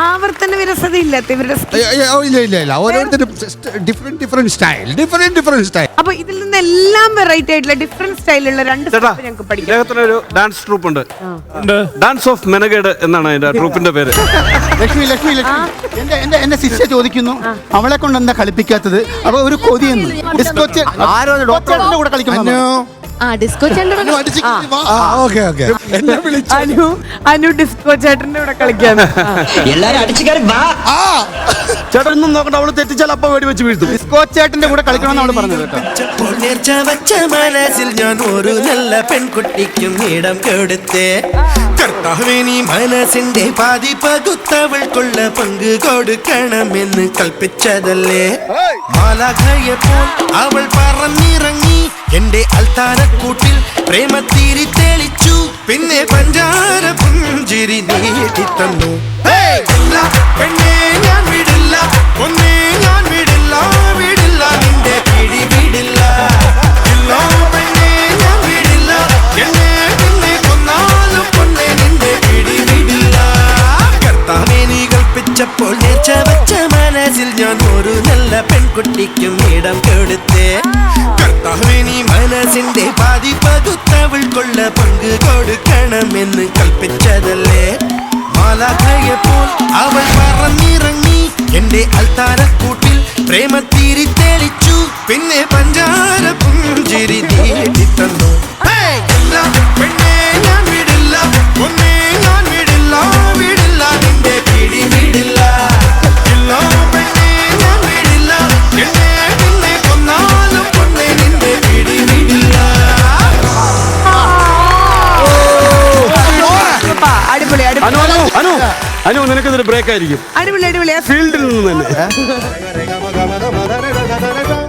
ആവർത്തന വിരസത ഇല്ലാത്ത ഇവരുടെ skill. ഇല്ല ഇല്ല ഇല്ല. ഓരോരുത്തരും different different style different different style അപ്പൊ ഇതിൽ നിന്ന് എല്ലാം വെറൈറ്റി ആയിട്ടുള്ള ഡിഫറെന്റ് സ്റ്റൈലുള്ള രണ്ട് ചേട്ടാ step ഞങ്ങൾക്ക് പഠിക്കാം. ഇദ്ദേഹത്തിന് ഒരു ഡാൻസ് ട്രൂപ്പ് ഉണ്ട്. ഡാൻസ് ഓഫ് മെനഗേഡ് എന്നാണ് അതിന്റെ ട്രൂപ്പിന്റെ പേര്. ലക്ഷ്മി ലക്ഷ്മി ലക്ഷ്മി. എന്റെ എന്റെ എന്റെ ശിഷ്യ ചോദിക്കുന്നു അവളെ കൊണ്ട് എന്താ കളിപ്പിക്കാത്തത്? അപ്പൊ ഒരു കൊതിയെന്ന് ആരോ ഡോക്ടറിന്റെ കൂടെ കളിക്കുന്നു അനു ആ ഡിസ്കോ ചേട്ടൻ ഓക്കെ ഓക്കെ. എന്നെ വിളിച്ചു? അനു അനു ഡിസ്കോ ചേട്ടന്റെ കൂടെ കളിക്കാൻ. എല്ലാരും അടിച്ചു കയറി വാ. ആ. ചേട്ടൻ ഒന്നും നോക്കണ്ട അവൾ തെറ്റിച്ചാൽ അപ്പ വേടി വെച്ച് വീഴ്ത്തും. ഡിസ്കോ ചേട്ടന്റെ കൂടെ കളിക്കണമെന്ന് അവൾ പറഞ്ഞത് കേട്ടോ. ചപ്പോൾ നേർച്ച വച്ച മനസ്സിൽ ഞാൻ ഒരു നല്ല പെൺകുട്ടിക്കും ഇടം കൊടുത്തേ. കർത്താവിനി മനസ്സിന്റെ പാതി പകുത്തവൾക്കുള്ള പങ്ക് കൊടുക്കണമെന്ന് കൽപ്പിച്ചതല്ലേ? മാലാഖയപ്പോൾ അവൾ പറന്നിറങ്ങി എന്റെ അൽത്താരക്കൂട്ടിൽ പ്രേമത്തിരി തെളിച്ചു. പിന്നെ പഞ്ചാര പുഞ്ചിരി നീട്ടി തന്നു. പെണ്ണേ ഞാൻ വിടില്ല. മനസ്സിൽ ഞാൻ ഒരു നല്ല പെൺകുട്ടിക്കും ഇടം കൊടുത്തേ. കർത്താവിനി മനസ്സിന്റെ പാതി പകുത്തവൾക്കുള്ള പങ്ക് കൊടുക്കണമെന്ന് കൽപ്പിച്ചതല്ലേ? മാലാഖയെപ്പോൾ അവൾ പറന്നിറങ്ങി എന്റെ അൽത്താരക്കൂട്ടിൽ പ്രേമത്തിരി തെളിച്ചു. പിന്നെ പുഞ്ചിരി അനു അനു അനു അനു നിനക്കിതൊരു ബ്രേക്ക് ആയിരിക്കും. അടിപൊളി അടിപൊളി. ഫീൽഡിൽ നിന്ന് തന്നെ.